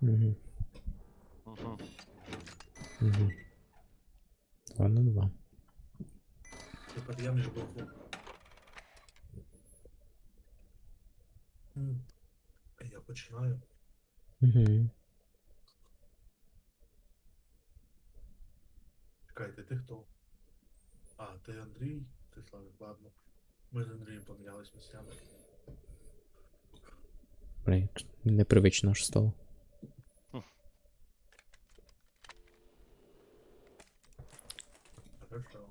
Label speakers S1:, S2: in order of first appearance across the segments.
S1: Угу.
S2: Угу.
S1: Угу. Два на два.
S3: Я починаю.
S1: Угу.
S3: Андрій? Ти Славик, ладно. Ми з Андрієм помінялись місцями.
S1: Блін, непривично аж стало.
S3: Хорошо.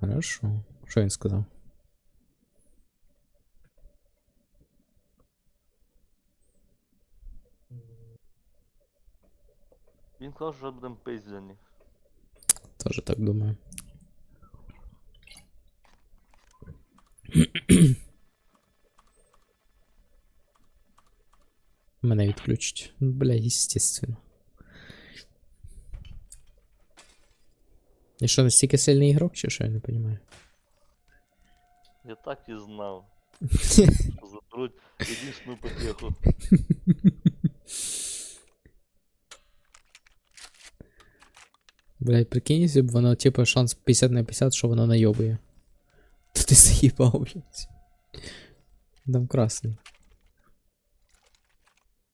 S1: Хорошо. Що він сказав?
S2: Він казав, що будемо пиздані.
S1: Тоже так думаю. Мене відключить. Ну, Бля, естественно. І що, настільки сильний ігрок, чи що я не розумію?
S2: Я так і знав. Заберуть єдинственну потеху.
S1: Блядь, прикинь, якщо б воно, типу, шанс 50 на 50, що воно найобує. То ти заїбав, блядь. Там красний.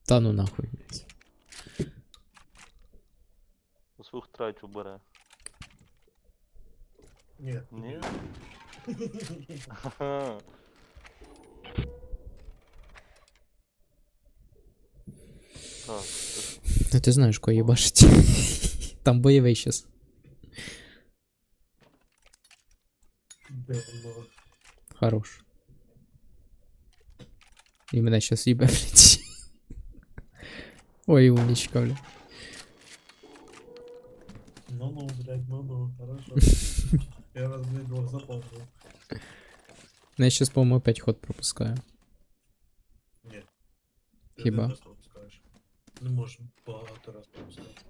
S1: Та ну нахуй, блядь.
S2: Свою третю бере.
S3: Ні.
S2: Ні? Ха-ха. Так,
S1: Ну ти знаєш, кого їбашить. Там бойовий щас. Хорош. І мене щас їбе, блядь. Ой, умничка, бля.
S3: Ну-ну, блядь, ну-ну, хорошо. Я вас, блядь, двох запомнил.
S1: Ну, я щас, по-моєму, опять ход пропускаю.
S3: Ні. Ти
S1: Хіба?
S3: один раз пропускаєш. Не можеш багато раз пропускати.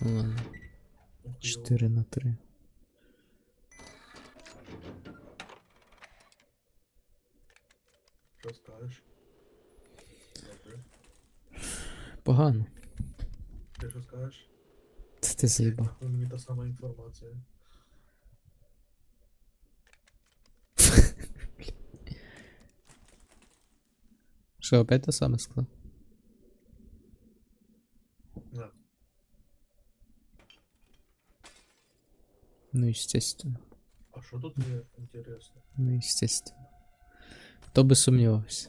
S1: Ну ладно.
S3: Ну, хуйово.
S1: 4 на 3.
S3: Що скажеш? Добре.
S1: Погано.
S3: Ти що скажеш?
S1: Це ти заїбав.
S3: Нахуй мені та сама інформація.
S1: Що, опять те саме сказав?
S3: Да.
S1: Ну, естественно.
S3: А що тут є інтересно?
S1: Ну, естественно. Хто би сумнівався.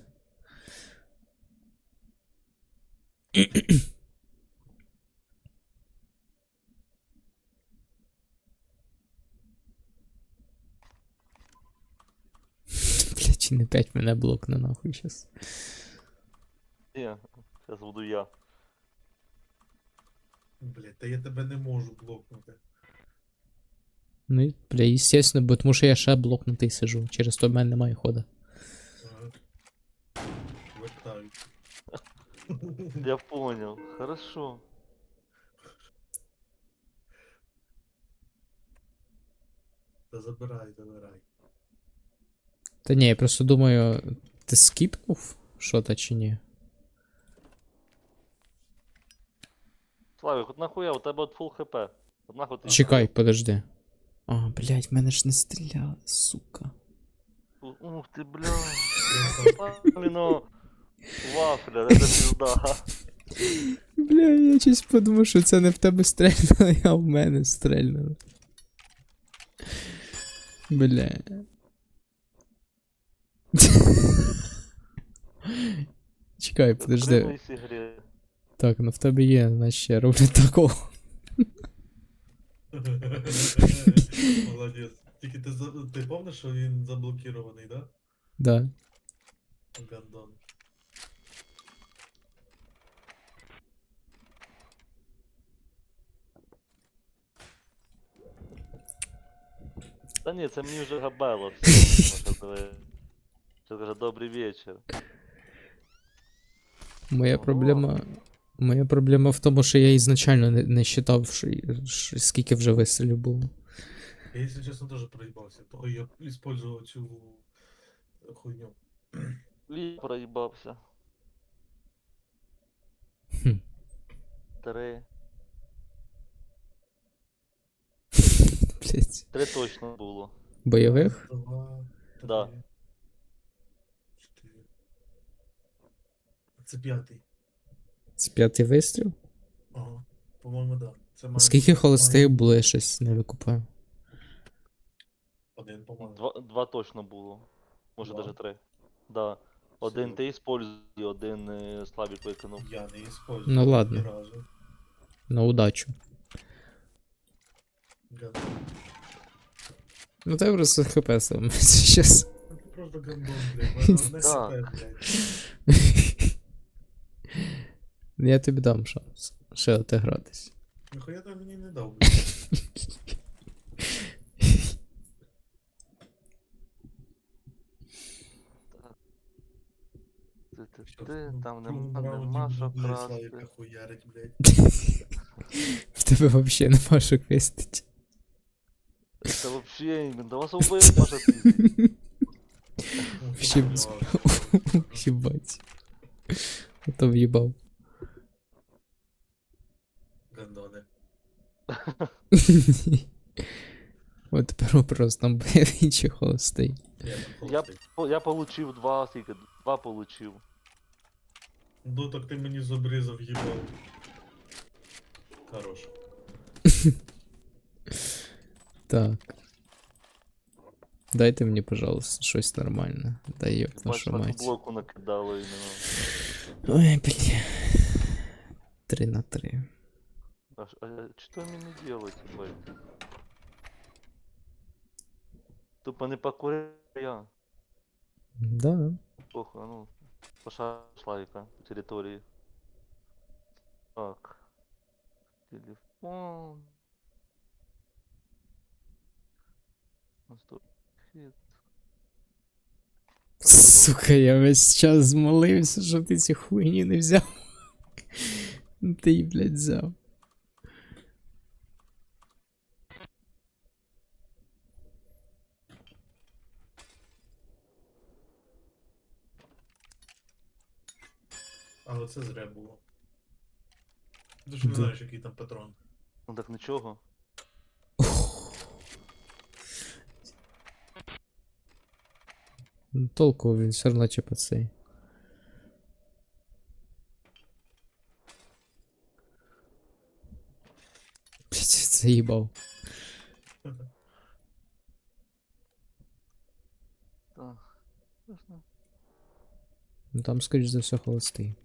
S1: Блять, чи не 5 мене блокне нахуй щас.
S2: Ні, зараз буду я.
S3: Блядь, та я тебе не можу блокнути.
S1: Ну, бля, естественно, бо тому що я ще блокнутий сижу. Через то в мене немає хода.
S3: Ага. Вертаю.
S2: Я понял. Хорошо.
S3: Та забирай, забирай.
S1: Та ні, я просто думаю, ти скіпнув що-то чи ні?
S2: Славик, от нахуя, у тебе от фул хп. От нахуй ти.
S1: Чекай, подожди. А, блядь, мене ж не стріляли, сука.
S2: Ух ти, бля. вафля, це пізда.
S1: Бля, я щось подумав, що це не в тебе стрельнуло, а в мене стрельнуло. Бля. Чекай, подожди. Так, ну в тебе є, значить я роблю такого.
S3: Молодець. Тільки ти, за- ти пам'ятаєш, що він заблокірований, да?
S1: Да.
S3: Гандон.
S2: Та ні, це мені вже габело. Це вже добрий вечір.
S1: Моя проблема. Моя проблема в тому, що я ізначально не, не считав, що, що скільки вже вистрілів було.
S3: Я, если честно, тоже проебался. То я использовал цю хуйню.
S2: Лі проїбався.
S1: Хм.
S2: Три.
S1: Блять.
S2: Три точно було.
S1: Бойових?
S3: Два,
S2: Да.
S3: три, чотири. Це п'ятий.
S1: Це п'ятий вистріл?
S3: Ага. По-моєму, да. Це має
S1: Скільки холостих
S3: має-
S1: було, я щось не викупаю.
S3: Один, по-моєму.
S2: Два, два точно було. Може
S3: Два?
S2: навіть три. Да. Один ти используй, один е, Славік викинув.
S3: Я не использую.
S1: Ну ладно.
S3: Ні разу.
S1: На удачу.
S3: Гандон.
S1: Ну ти просто хп сам зараз.
S3: Ну, Ти просто гандон, блядь. Вона одне
S2: Да.
S3: себе, блядь.
S1: Я тобі дам шанс. Ще отигратись.
S3: Ніхуя ти мені не дав, блядь.
S2: Ти, ти,
S3: Що,
S2: ти,
S3: ну,
S2: там
S3: в другому
S2: нема,
S3: раунді
S2: нема Та вообще, да вас убив може пізді.
S3: Ну,
S1: Ще
S3: ти
S1: б-
S3: поняла, що-
S1: Їбать. А то в'їбав.
S3: Гандони.
S1: От тепер вопрос, там бойовий чи холостий.
S2: Я, я получив два, скільки? Два получив.
S3: Ну так ти мені з обрізав їбав. Хорош.
S1: Так. Дайте мені, пожалуйста, щось нормальне. Ёб
S2: Бач,
S1: нашу
S2: так
S1: мать.
S2: блоку накидало іменно.
S1: Ой, бля. Три на три.
S2: А, а что мне не делать, ебать? Тупо не покуря. я.
S1: Да.
S2: Похуй, а ну. Пошла Славика по территории. Так. Телефон.
S1: Сука, я весь час змолився, щоб ти ці хуйні не взяв. Ти її, блядь, взяв.
S3: Але це зря було. Ти ж не знаєш, який там патрон.
S2: Ну так нічого.
S1: Толку він все одно типа цей. Блять, заїбав. Ну там, скоріш за все, холостий.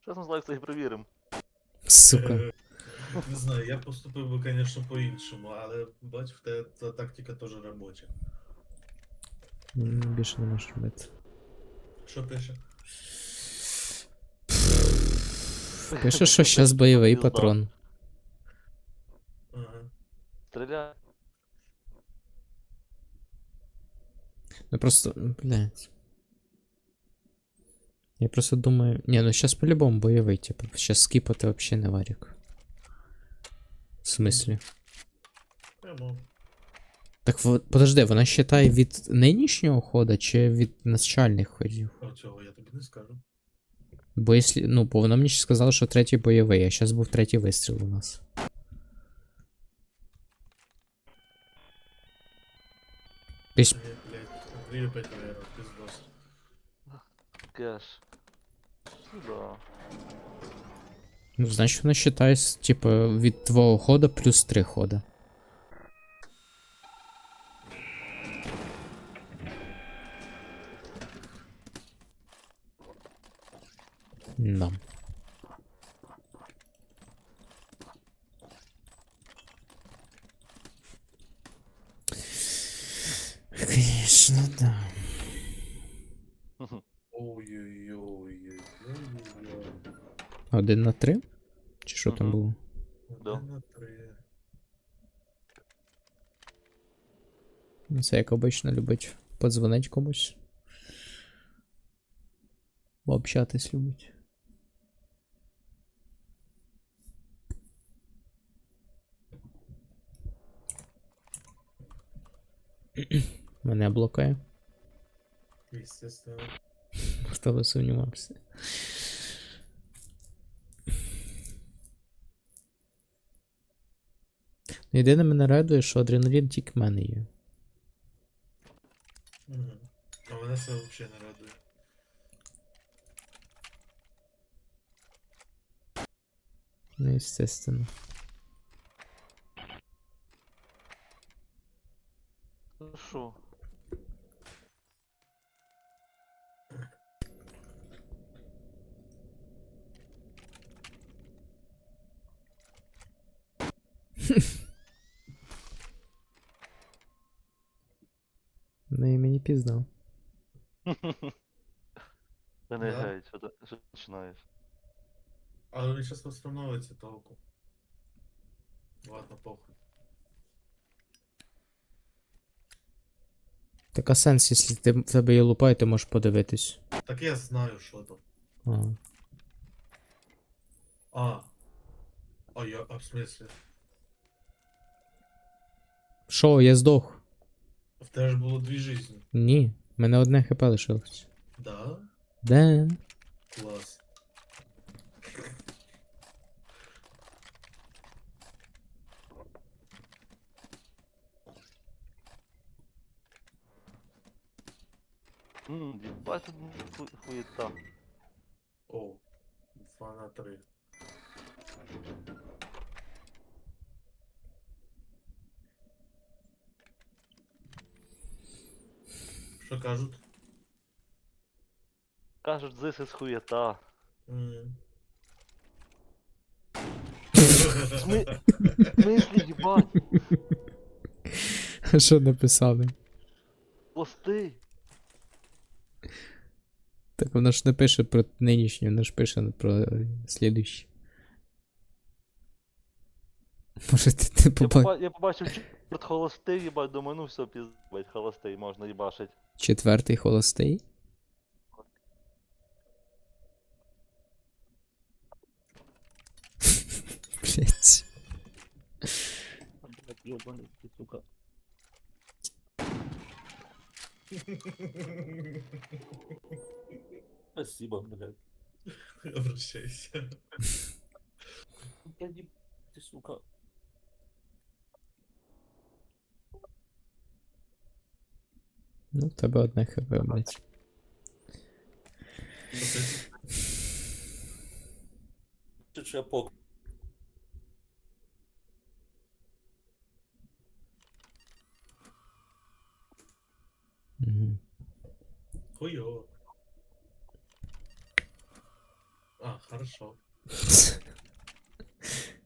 S2: Сейчас мы Славик їх перевіримо.
S1: Сука.
S3: Е, Не знаю, я поступив би, звісно, по-іншому, але бач, в тебе та тактика теж робоча.
S1: М, Більше не можеш робити.
S3: Що пише?
S1: Пише, що зараз бойовий
S2: Пізда.
S1: патрон.
S3: Ага.
S2: Стріляй.
S1: Ну просто, блядь. Я просто думаю. Не, ну сейчас по-любому бойовий, типа. Сейчас скипати вообще не варік. В смысле?
S3: Прямо.
S1: Так вот, подожди, вона считає від нинішнього хода чи від начальних ходів?
S3: А цього я тобі не скажу.
S1: Бо якщо. Ну, бо вона мені ще сказала, що третій бойовий, а зараз був третій вистріл у нас. Піс...
S3: Блядь, опять пиздос.
S2: Кеш. Сюда.
S1: Ну, значить, вона считає, типа, від твого хода плюс три хода. Да. Конечно, да.
S3: Ой-ой-ой-ой-ой-ой.
S1: Один на три? Чи що там
S2: Мгм.
S1: було?
S2: Да.
S3: Один на три.
S1: Ну, Це як обично любить подзвонить комусь. Пообщатись любить. Мене блокає.
S3: Естественно.
S1: Хто би сумнівався. Єдине мене радує, що адреналін тільки в мене є.
S3: Угу. А мене це взагалі не радує.
S1: Ну, естественно.
S2: Ну що?
S1: Мені пізно.
S2: Та не
S3: Да.
S2: гей, що ти що ти починаєш?
S3: Але він зараз восстановиться толку. Ладно, похуй.
S1: Так а сенс, якщо ти, в тебе є лупай, ти можеш подивитись.
S3: Так я знаю, що там.
S1: А.
S3: А. А я, а в смысле?
S1: Шо, я здох?
S3: В тебе ж було дві жизни.
S1: Ні, в мене одне хп лишилось.
S3: Да?
S1: Да.
S3: Клас.
S2: Ммм, їбать тут ху- хуєта.
S3: О. Два на три. Що кажуть?
S2: Кажуть, this is хуєта.
S3: М.
S2: Ми- Мислі, їбать,
S1: Що написали?
S2: пости.
S1: Так воно ж не пише про нинішнє, воно ж пише про слідуще. Може ти, ти
S2: Я,
S1: побачив
S2: я побачив чорт холостий, їбать, думаю, ну все, піздать, холостий, можна їбашить.
S1: четвертий холостий? Блять.
S2: Сука. Спасибо, блядь.
S3: Обращайся.
S2: Ты, сука.
S1: Ну, в тебе одне хп, блять.
S2: Чуть що я пок.
S1: Угу.
S3: Хуёво. А, хорошо.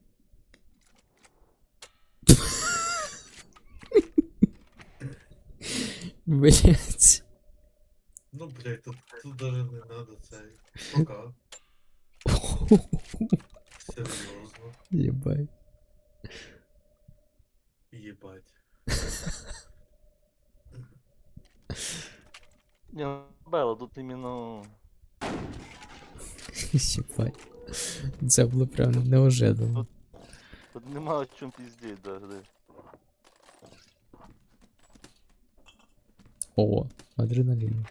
S1: Блять.
S3: Ну, блядь, тут, тут даже не надо цей. Пока. Серйозно.
S1: Єбать.
S3: Єбать.
S2: Не, ну, Белла, тут іменно...
S1: Єбать. Це було прям неожиданно.
S2: Тут нема о чому піздіть, да, да.
S1: О, адреналін.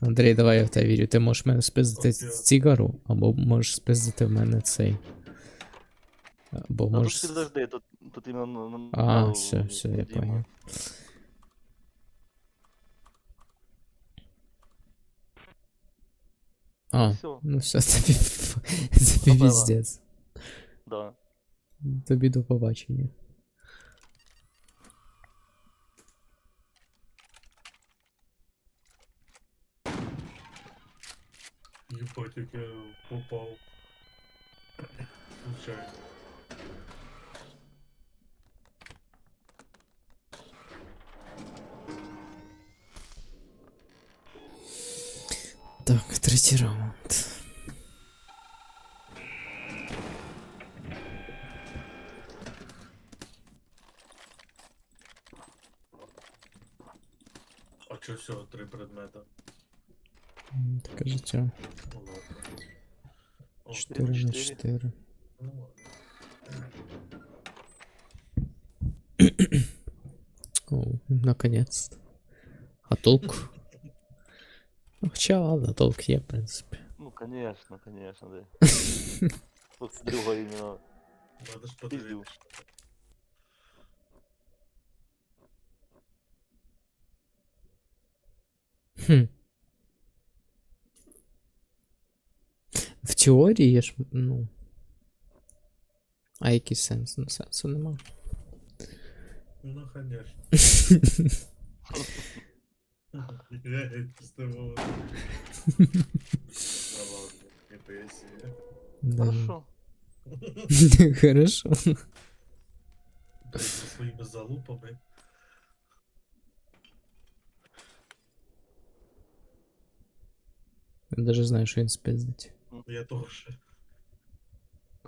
S1: Андрій, давай я в тебе вірю. Ти можеш мене спиздити цигару, або можеш спиздити в мене цей. Або
S2: А тут
S1: можеш.
S2: підожди, тут, тут іменно...
S1: А,
S2: на-
S1: все, все, я понял. А, ну все, тобі, тобі піздець.
S2: Да.
S1: Тобі до побачення.
S3: Як я попав. Случайно.
S1: Так, третій раунд.
S3: А чо всього три предмета?
S1: М, Таке життя.
S3: Ну ладно. О,
S1: 4 на
S2: чотири.
S1: 4.
S3: Ну ладно.
S1: О, Наконец-то. А толку? Ну, хоча ладно, толк є, в принципі.
S2: Ну, конечно, конечно, да. Тут друга іменно.
S3: Надо ж
S2: Пиздю.
S3: подивитися.
S1: Хм. В теорії є ж, ну. А який сенс? Ну, сенсу нема.
S3: Ну, конечно. Я стимул. А ладно, не поясни.
S1: Да.
S2: Хорошо.
S1: Хорошо.
S3: Зі своїми залупами.
S1: Я даже знаю, що він спиздить.
S3: Я теж.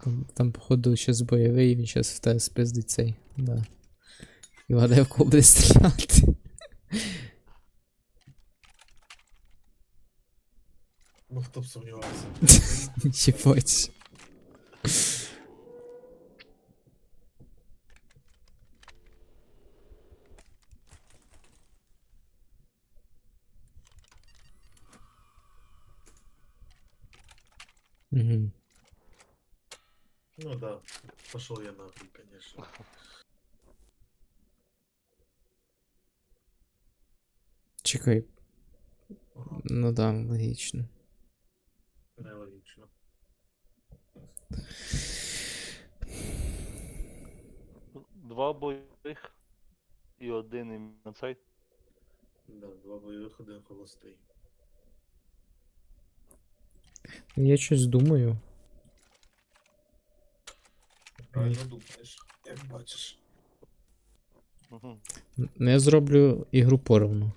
S1: Там, там походу, сейчас бойовий, він сейчас в тебе спиздить цей. Да. І в кого буде стріляти.
S3: Ну, хто б сумнівався.
S1: Єбать. Угу.
S3: Ну да, пошел я нахуй, конечно.
S1: Чекай,
S3: Ага,
S1: ну да, логічно.
S3: нелогічно.
S2: Два бойових і один іменно цей.
S3: Да, два бойових, один холостий.
S1: Я щось думаю.
S3: Правильно думаєш, як бачиш.
S2: Угу.
S1: Ну, я зроблю ігру поровну.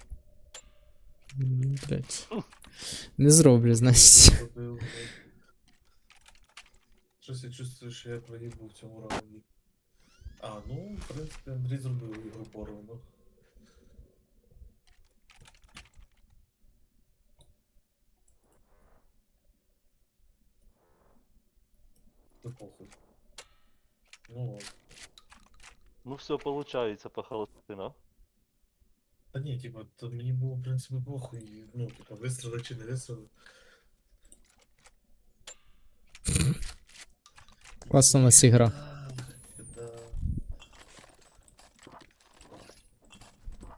S1: Блять. Не зроблю, значить.
S3: Щось я чувствую, що я проїбу в цьому раунді. А, ну, в принципі, Андрій зробив ігру поровну. Ну похуй. Ну,
S2: Ну все получається по холостина.
S3: та ні, типа, то мені було, в принципі, похуй. Ну, типа, вистріли чи не вистріли.
S1: Класна у нас ігра.
S3: Да.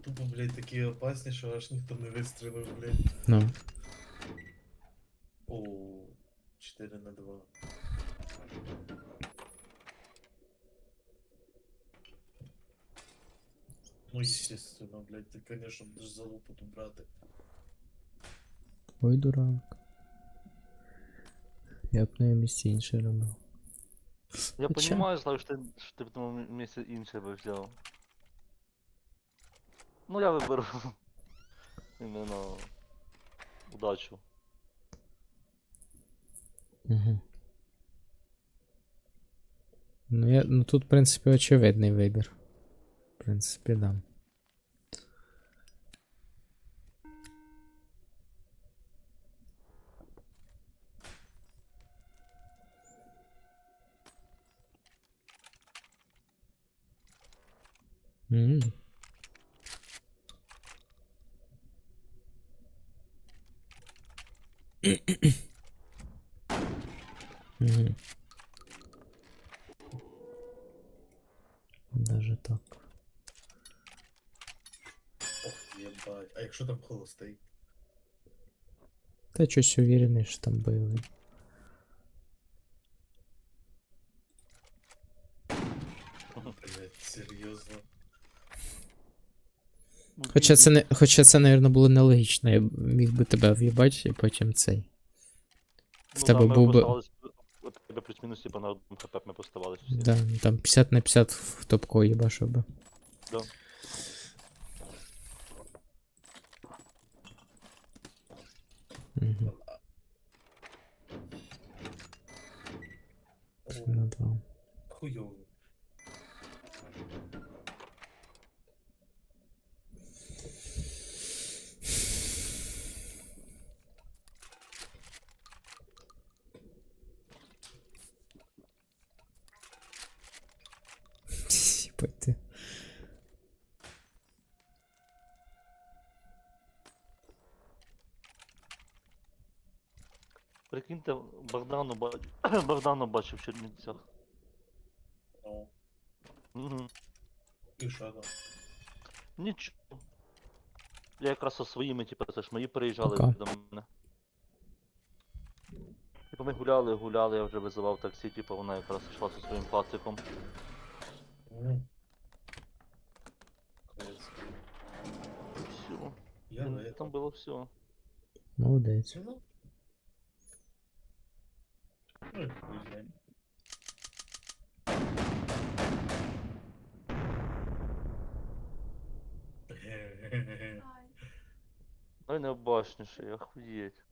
S3: Тупо, блядь, такі опасні, що аж ніхто не вистрілив, блядь.
S1: Ну.
S3: О, 4 на 2. Ну, конечно, будешь залупу тут брати.
S1: Ой, дурак. Я б на місці інше робив.
S2: Я
S1: Хоча-
S2: понимаю, Слав, що ти, що ти в тому місці інше би взяв. Ну я виберу іменно удачу.
S1: Угу. Ну, я, ну тут, в принципі, очевидний вибір. В принципі, да. М. Мгм. Даже так.
S3: Єбать. А якщо там холостий?
S1: Та щось уверений, що там бойовий.
S3: Серйозно.
S2: Ну,
S1: Хоча це не. Хоча це, мабуть, було нелогічно. Я міг би тебе в'їбати і потім цей. в
S2: ну,
S1: тебе
S2: да,
S1: був би-
S2: тебе плюс-мінус типа на одному хп ми поставались всі.
S1: Да, там 50 на 50 в топко їбашив би.
S2: Да.
S1: Угу. На два.
S3: Хуйовий.
S1: Їбать ти.
S2: Прикиньте, Богдану бачив. Богдану бачив в Чернівцях.
S3: Ну,
S2: Угу.
S3: і що там?
S2: Нічого. Я якраз со своїми, типу, це ж мої приїжджали
S1: Пока.
S2: до мене. Типу ми гуляли, гуляли, я вже визивав таксі, типу вона якраз йшла зі своїм пациком.
S3: Ну. Капець.
S2: Все.
S3: Я
S2: Там
S3: этом.
S2: було все.
S1: Молодець.
S3: Ну. Ну, і хуй знає. Ге-ге-ге.
S2: Найнебачніше, охуєть.